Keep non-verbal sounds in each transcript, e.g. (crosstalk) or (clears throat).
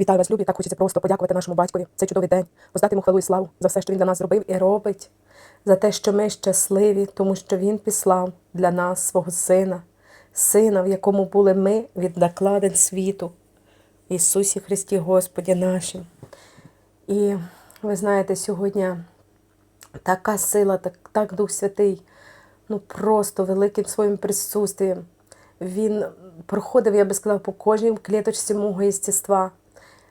Вітаю вас, любі. Так хочеться просто подякувати нашому батькові. Цей чудовий день, воздати йому хвалу і славу за все, що він для нас зробив і робить, за те, що ми щасливі, тому що він післав для нас свого сина, сина, в якому були ми від накладень світу. Ісусі Христі, Господі нашим. І ви знаєте, сьогодні така сила, так, так Дух Святий, ну просто великим своїм присутствием. Він проходив, я би сказала, по кожній клеточці мого єстества.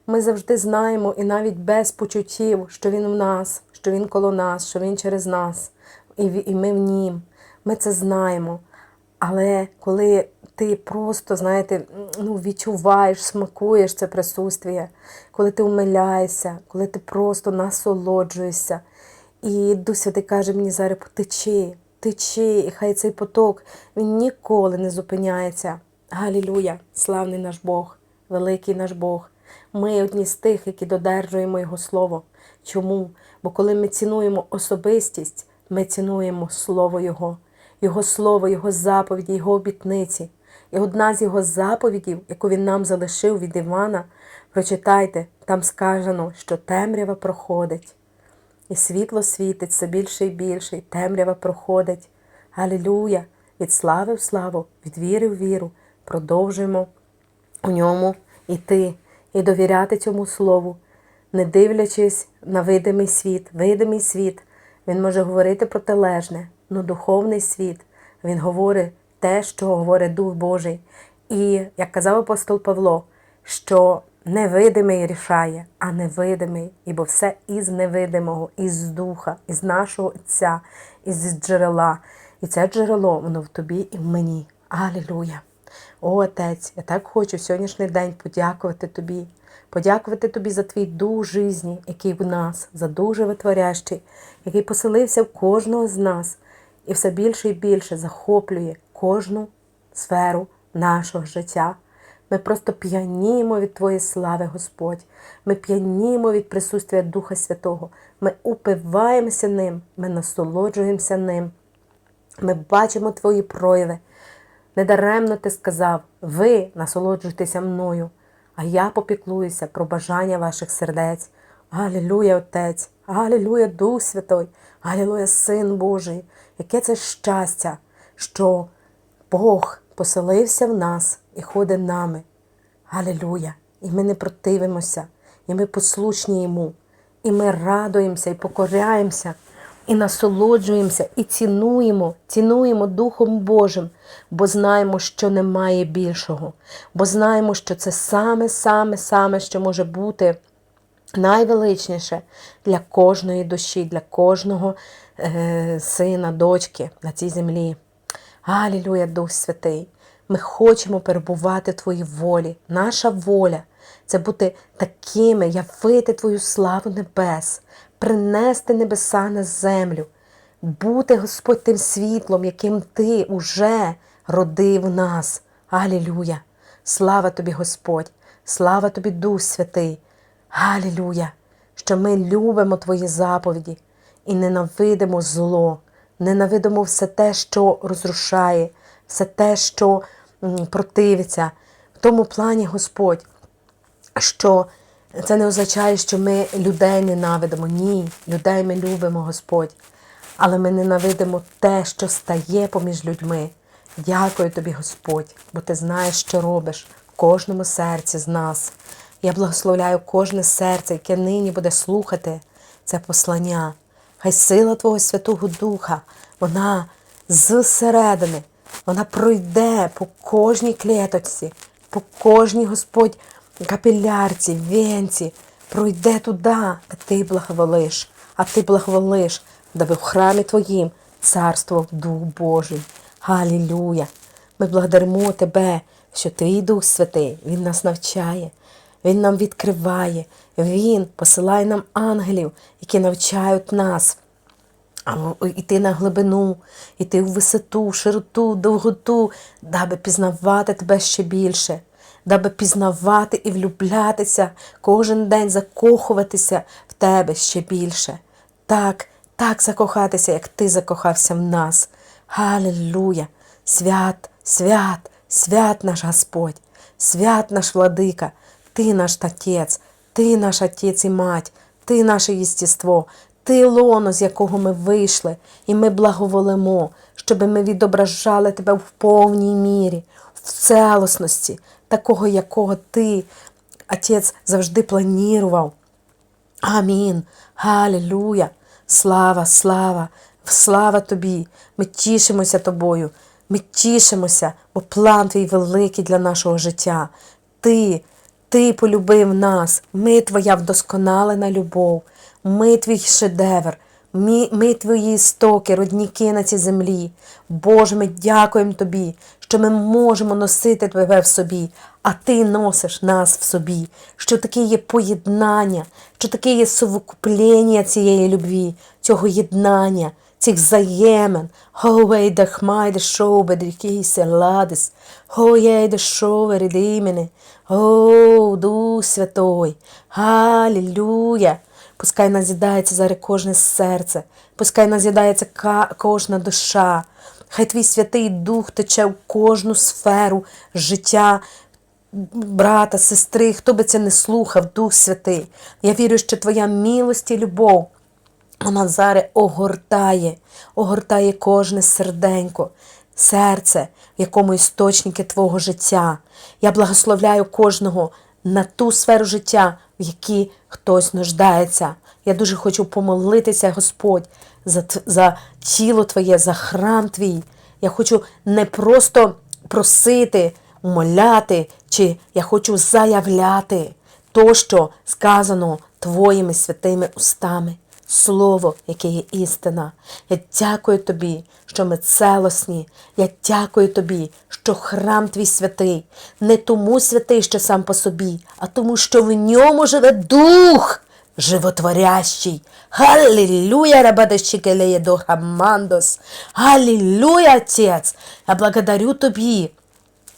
Ми завжди знаємо, і навіть без почуттів, що він в нас, що він коло нас, що він через нас, і ми в нім. Ми це знаємо. Але коли ти просто, знаєте, ну, відчуваєш, смакуєш це присутствие, коли ти умиляєшся, коли ти просто насолоджуєшся. І Дух Святий каже мені зараз, потечи, течи, і хай цей поток він ніколи не зупиняється. Галілуя! Славний наш Бог, великий наш Бог. Ми одні з тих, які додержуємо Його Слово. Чому? Бо коли ми цінуємо особистість, ми цінуємо Слово Його, Його Слово, Його заповіді, Його обітниці. І одна з Його заповідів, яку Він нам залишив від Івана, прочитайте, там сказано, що темрява проходить. І світло світить все більше і більше, і темрява проходить. Галілуя! Від слави в славу, від віри в віру. Продовжуємо у ньому йти і довіряти цьому слову, не дивлячись на видимий світ. Видимий світ, він може говорити протилежне, але духовний світ, він говорить те, що говорить Дух Божий. І, як казав апостол Павло, що невидимий рішає, а невидимий, ібо все із невидимого, із духа, із нашого Отця, із джерела. І це джерело, воно в тобі і в мені. Алілуя! О, Отець, я так хочу в сьогоднішній день подякувати Тобі, подякувати Тобі за твій дух житті, який в нас, за дуже витворящий, який поселився в кожного з нас і все більше і більше захоплює кожну сферу нашого життя. Ми просто п'яніємо від Твоєї слави, Господь. Ми п'яніємо від присутствия Духа Святого. Ми упиваємося ним, ми насолоджуємося ним. Ми бачимо Твої прояви. Недаремно ти сказав, ви насолоджуєтеся мною, а я попіклуюся про бажання ваших сердець. Галілуя, Отець, Галілуя, Дух Святой, Галілуя, Син Божий. Яке це щастя, що Бог поселився в нас і ходить нами. Галілуя! І ми не противимося, і ми послушні Йому, і ми радуємося, і покоряємося, і насолоджуємося, і цінуємо, цінуємо Духом Божим, бо знаємо, що немає більшого, бо знаємо, що це саме, саме, саме, що може бути найвеличніше для кожної душі, для кожного е, сина, дочки на цій землі. Алілуя, Дух Святий! Ми хочемо перебувати в Твоїй волі. Наша воля це бути такими, явити Твою славу небес, принести небеса на землю, бути, Господь, тим світлом, яким Ти уже родив нас. Алілуя! Слава тобі, Господь! Слава тобі, Дух Святий! Алілуя! Що ми любимо Твої заповіді і ненавидимо зло, ненавидимо все те, що розрушає, все те, що противиться. В тому плані, Господь, що це не означає, що ми людей ненавидимо. Ні, людей ми любимо, Господь. Але ми ненавидимо те, що стає поміж людьми. Дякую тобі, Господь, бо ти знаєш, що робиш в кожному серці з нас. Я благословляю кожне серце, яке нині буде слухати це послання. Хай сила Твого Святого Духа, вона зсередини, вона пройде по кожній клеточці, по кожній Господь капілярці, венці, пройде туди, де ти благоволиш, а ти благоволиш, даби в храмі Твоїм царство Дух Божий. Галілюя! Ми благодаримо Тебе, що Твій Дух Святий, Він нас навчає, Він нам відкриває, Він посилає нам ангелів, які навчають нас а йти на глибину, йти в висоту, широту, довготу, даби пізнавати тебе ще більше, даби пізнавати і влюблятися, кожен день закохуватися в тебе ще більше. Так, так закохатися, як ти закохався в нас. Галилуя! Свят, свят, свят наш Господь, свят наш владика. Ти наш Отець, Ти наш Отець і мать, Ти наше єстіство, Ти лоно, з якого ми вийшли, і ми благоволимо, щоб ми відображали Тебе в повній мірі, в целосності, такого, якого Ти, Отець, завжди планував. Амін. Галілуя. Слава, слава, слава тобі. Ми тішимося тобою. Ми тішимося, бо план твій великий для нашого життя. Ти, ти полюбив нас. Ми твоя вдосконалена любов. Ми твій шедевр. Ми, ми твої істоки, родніки на цій землі. Боже, ми дякуємо тобі, що ми можемо носити тебе в собі, а ти носиш нас в собі, що таке є поєднання, що таке є совокуплення цієї любві, цього єднання, цих взаємин. Ховей да хмайде шове дрікійся ладис, хоєй шове рідимени. О, Дух Святой, Халілюя! Пускай назідається зараз кожне серце, пускай назідається кожна душа. Хай твій святий Дух тече в кожну сферу життя брата, сестри, хто би це не слухав, Дух Святий. Я вірю, що твоя милость і любов. Вона зараз огортає, огортає кожне серденько, серце, в якому істочники твого життя. Я благословляю кожного на ту сферу життя, в якій хтось нуждається. Я дуже хочу помолитися, Господь, за, за тіло Твоє, за храм Твій. Я хочу не просто просити, умоляти, чи я хочу заявляти то, що сказано Твоїми святими устами. Слово, яке є істина. Я дякую тобі, що ми целосні. Я дякую тобі, що храм твій святий, не тому святий, що сам по собі, а тому, що в ньому живе дух животворящий. Аллилуйя, рабадащикелеє до хамандос. Аллилуйя, Отець. Я благодарю тобі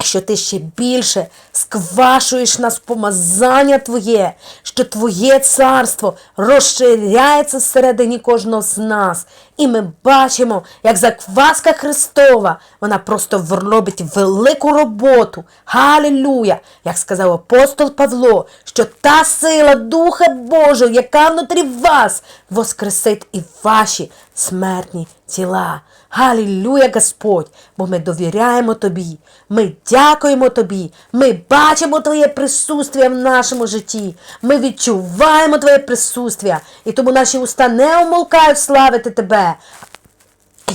що ти ще більше сквашуєш нас помазання Твоє, що Твоє царство розширяється всередині кожного з нас. І ми бачимо, як закваска Христова, вона просто робить велику роботу. Галілуя! Як сказав апостол Павло, що та сила Духа Божого, яка внутрі вас, воскресить і ваші смертні тіла. Галілуя, Господь, бо ми довіряємо Тобі, ми дякуємо Тобі, ми бачимо Твоє присутствие в нашому житті, ми відчуваємо Твоє присутствие, і тому наші уста не умолкають славити Тебе.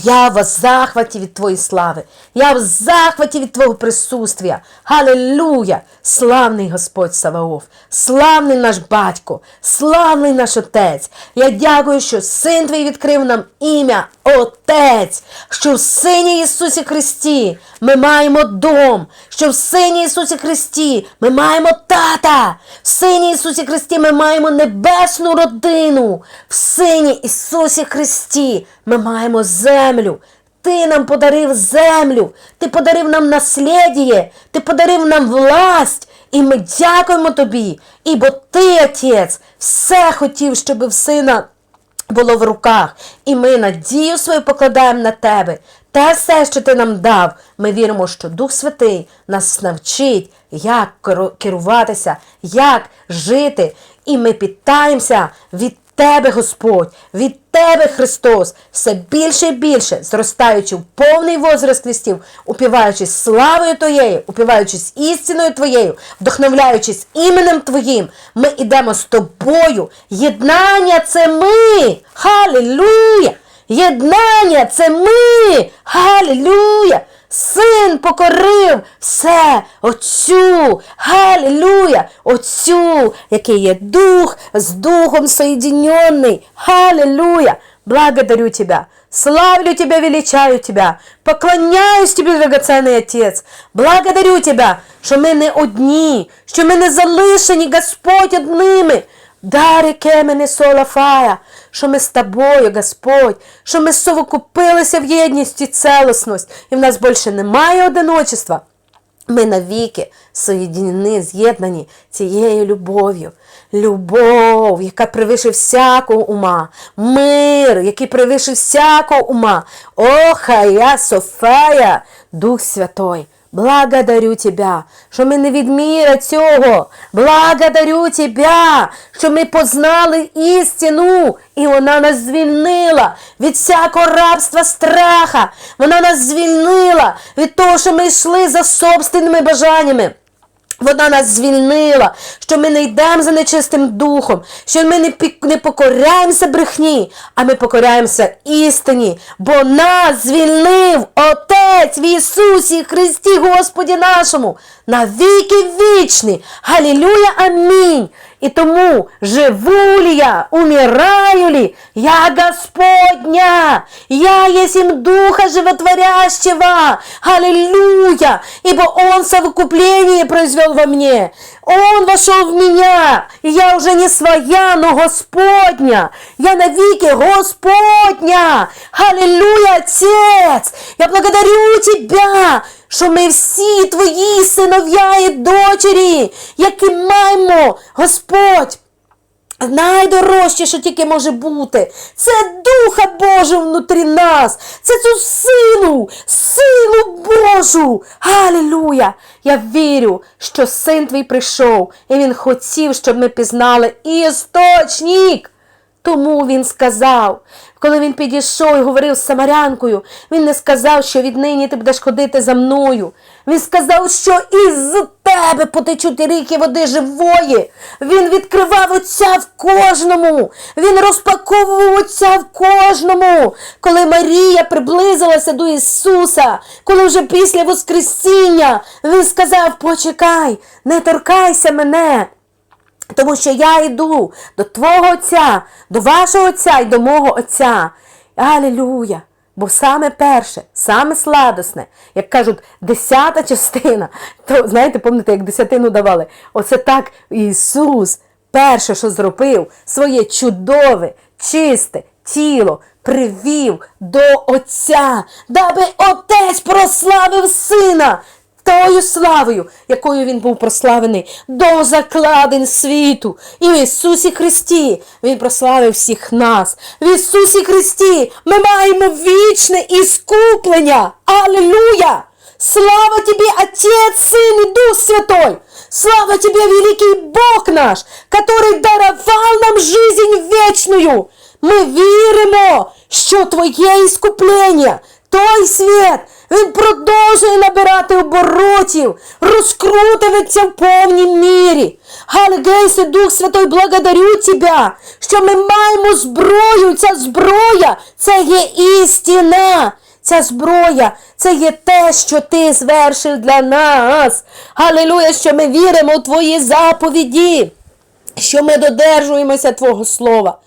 Я в захваті від Твоєї слави, я в захваті від Твого присутствия. Галилуя! Славний Господь Саваоф, славний наш батько, славний наш Отець. Я дякую, що Син Твій відкрив нам ім'я Отець, що в Сині Ісусі Христі ми маємо дом, що в Сині Ісусі Христі ми маємо тата, в Сині Ісусі Христі ми маємо небесну родину, в Сині Ісусі Христі ми маємо землю. Ти нам подарив землю, ти подарив нам наслідіє, ти подарив нам власть, і ми дякуємо тобі. Ібо ти, Отець, все хотів, щоб в сина було в руках, і ми надію свою покладаємо на тебе. Те все, що ти нам дав, ми віримо, що Дух Святий нас навчить, як керуватися, як жити. І ми питаємося від Тебе, Господь, від Тебе, Христос, все більше і більше, зростаючи в повний возраст Христів, упіваючись славою Твоєю, упіваючись істиною Твоєю, вдохновляючись іменем Твоїм, ми йдемо з тобою. Єднання це ми. Халілуя! Єднання це ми. Халілуя! Син покорив все Отцю, Галілуя, Отцю, який є дух з духом соєдиненный. Галилуя! Благодарю Тебя, славлю Тебя, величаю Тебя, поклоняюсь Тебе, драгоценний Отець. Благодарю Тебя, що ми не одні, що ми не залишені, Господь, одними. Дари мене сола фая, що ми з тобою, Господь, що ми совокупилися в єдність і целісність, і в нас більше немає одиночества. Ми навіки соєдинені, з'єднані цією любов'ю. Любов, яка превише всякого ума, мир, який превише всякого ума. О, хая Софая, Дух Святой, благодарю Тебя, що ми не від міра цього. Благодарю Тебя, що ми познали істину, і вона нас звільнила від всякого рабства страха. Вона нас звільнила від того, що ми йшли за собственними бажаннями. Вона нас звільнила, що ми не йдемо за нечистим духом, що ми не, не покоряємося брехні, а ми покоряємося істині, бо нас звільнив Отець в Ісусі Христі Господі нашому на віки вічні. Галілюя, амінь. І тому живу ли я, умираю ли, я Господня, я есмь Духа Животворящего, Аллилуйя, ибо Он совокупление произвел во мне, Он вошел в меня, и я уже не своя, но Господня, я навеки Господня, Аллилуйя, Отец, я благодарю Тебя, що ми всі твої синов'я і дочері, які маємо, Господь. Найдорожче, що тільки може бути, це Духа Божого внутрі нас, це цю силу, силу Божу. Алілуя! Я вірю, що син твій прийшов, і він хотів, щоб ми пізнали істочник. Тому він сказав, коли він підійшов і говорив з самарянкою, він не сказав, що віднині ти будеш ходити за мною. Він сказав, що із тебе потечуть ріки води живої. Він відкривав отця в кожному. Він розпаковував отця в кожному. Коли Марія приблизилася до Ісуса, коли вже після Воскресіння він сказав: Почекай, не торкайся мене. Тому що я йду до Твого Отця, до вашого Отця і до мого Отця. Алілуя! Бо саме перше, саме сладосне, як кажуть, десята частина, то знаєте, пам'ятаєте, як десятину давали? Оце так Ісус перше, що зробив, своє чудове, чисте тіло привів до Отця, даби Отець прославив Сина тою славою, якою він був прославлений до закладин світу. І в Ісусі Христі Він прославив всіх нас. В Ісусі Христі ми маємо вічне іскуплення. Аллилуйя! Слава Тебе, Отец, Сын и Дух Святой! Слава Тебе, великий Бог наш, который даровал нам жизнь вечную! Ми віримо, що Твоє іскуплення, той світ, він продовжує набирати оборотів, розкрутується в повній мірі. Галгейсе, Дух Святой, благодарю Тебе, що ми маємо зброю. Ця зброя це є істина. Ця зброя це є те, що ти звершив для нас. Галилуя, що ми віримо у Твої заповіді, що ми додержуємося Твого Слова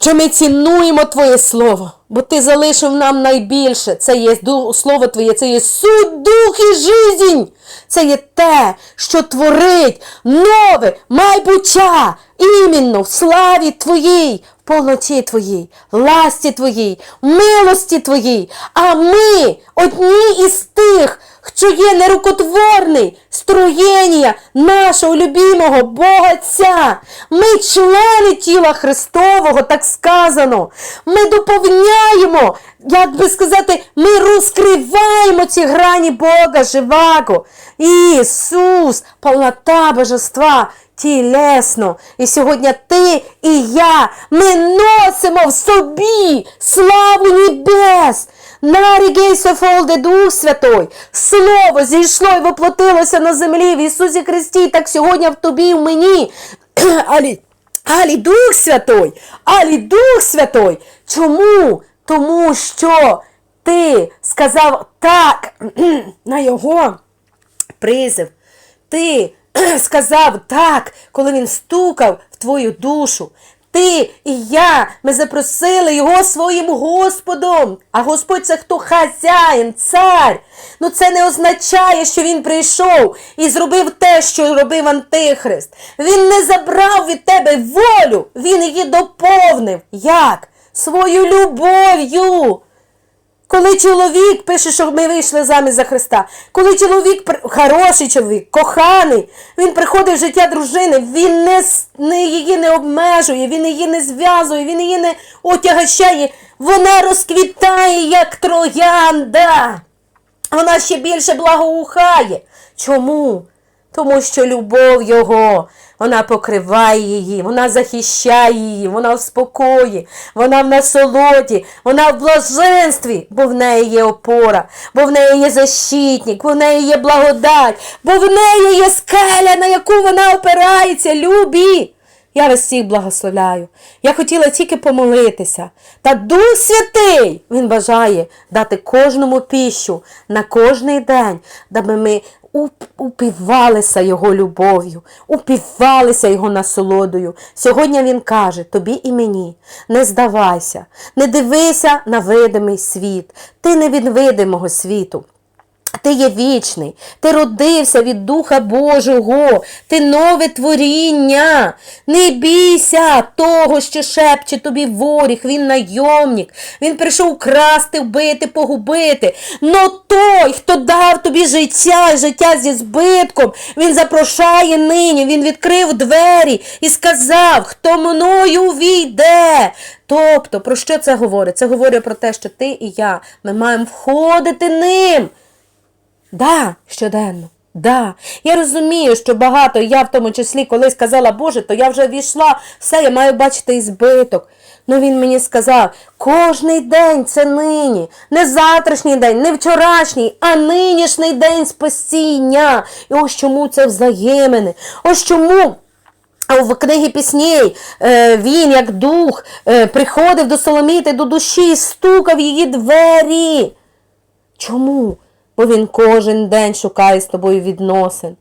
що ми цінуємо Твоє Слово, бо Ти залишив нам найбільше. Це є Слово Твоє, це є суд, дух і жизнь. Це є те, що творить нове майбуття іменно в славі Твоїй, в повноті Твоїй, ласті Твоїй, милості Твоїй. А ми одні із тих, що є нерукотворний строєння нашого любимого Бога Отця. Ми члени тіла Христового, так сказано. Ми доповняємо, як би сказати, ми розкриваємо ці грані Бога живаго. Ісус, повнота божества. Тілесно. І сьогодні ти і я ми носимо в собі славу небес. Нарігей Софолде Дух Святой, Слово зійшло і воплотилося на землі в Ісусі Христі, так сьогодні в тобі і в мені. (clears throat) Алі, Алі Дух Святой, Алі Дух Святой. Чому? Тому що ти сказав так (clears throat) на Його призив. Ти (clears throat) сказав так, коли він стукав в твою душу. Ти і я, ми запросили його своїм Господом. А Господь це хто хазяїн, цар. Ну це не означає, що він прийшов і зробив те, що робив Антихрист. Він не забрав від тебе волю, він її доповнив. Як? Свою любов'ю. Коли чоловік пише, що ми вийшли замість за Христа, коли чоловік хороший чоловік, коханий, він приходить в життя дружини, він не, не її не обмежує, він її не зв'язує, він її не отягощає, вона розквітає, як троянда. вона ще більше благоухає. Чому? Тому що любов Його, вона покриває її, вона захищає її, вона в спокої, вона в насолоді, вона в блаженстві, бо в неї є опора, бо в неї є защитник, бо в неї є благодать, бо в неї є скеля, на яку вона опирається, любі. Я вас всіх благословляю. Я хотіла тільки помолитися. Та Дух Святий Він бажає дати кожному піщу на кожний день, даби ми упівалися Його любов'ю, упівалися Його насолодою. Сьогодні Він каже тобі і мені, не здавайся, не дивися на видимий світ. Ти не від видимого світу. Ти є вічний, ти родився від Духа Божого, ти нове творіння. Не бійся того, що шепче тобі воріг, він найомник, він прийшов красти, вбити, погубити. Но той, хто дав тобі життя, життя зі збитком, він запрошає нині, він відкрив двері і сказав, хто мною війде. Тобто, про що це говорить? Це говорить про те, що ти і я, ми маємо входити ним. Да, щоденно. Да. Я розумію, що багато, я в тому числі, коли сказала Боже, то я вже війшла, все, я маю бачити і збиток. Ну він мені сказав, кожний день це нині, не завтрашній день, не вчорашній, а нинішній день спасіння. І ось чому це взаємини. Ось чому. В книгі пісней е, він, як дух, е, приходив до Соломіти, до душі і стукав її двері. Чому? Бо він кожен день шукає з тобою відносин.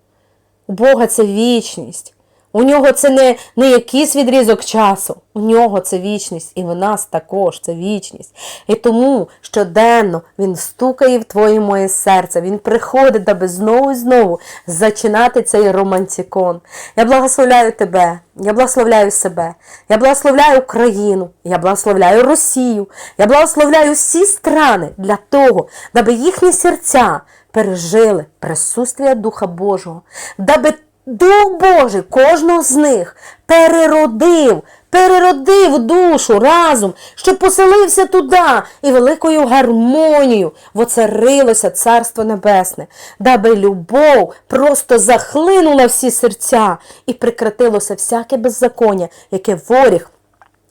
У Бога це вічність. У нього це не, не якийсь відрізок часу, у нього це вічність, і в нас також це вічність. І тому щоденно він стукає в твоє моє серце, він приходить, даби знову і знову зачинати цей романтикон. Я благословляю тебе, я благословляю себе, я благословляю Україну, я благословляю Росію, я благословляю всі страни для того, даби їхні серця пережили присутствие Духа Божого, даби Дух Божий кожного з них переродив, переродив душу разом, щоб поселився туди і великою гармонією воцарилося Царство Небесне, даби любов просто захлинула всі серця і прекратилося всяке беззаконня, яке воріг.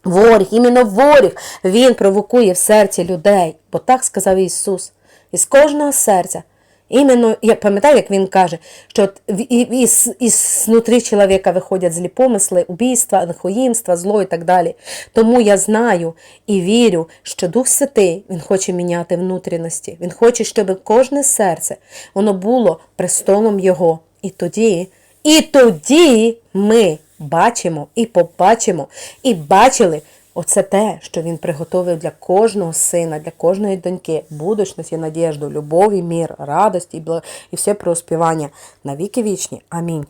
Воріг, іменно воріг, він провокує в серці людей, бо так сказав Ісус. Із кожного серця Іменно, я пам'ятаю, як він каже, що із, із внутрі чоловіка виходять злі помисли, убійства, лихоїмства, зло і так далі. Тому я знаю і вірю, що Дух Святий Він хоче міняти внутрішності. Він хоче, щоб кожне серце воно було престолом Його. І тоді, і тоді ми бачимо і побачимо, і бачили. Оце те, що він приготовив для кожного сина, для кожної доньки, будучність і надіжду, любов і мір, радость і, бла- і все проспівання на віки вічні. Амінь.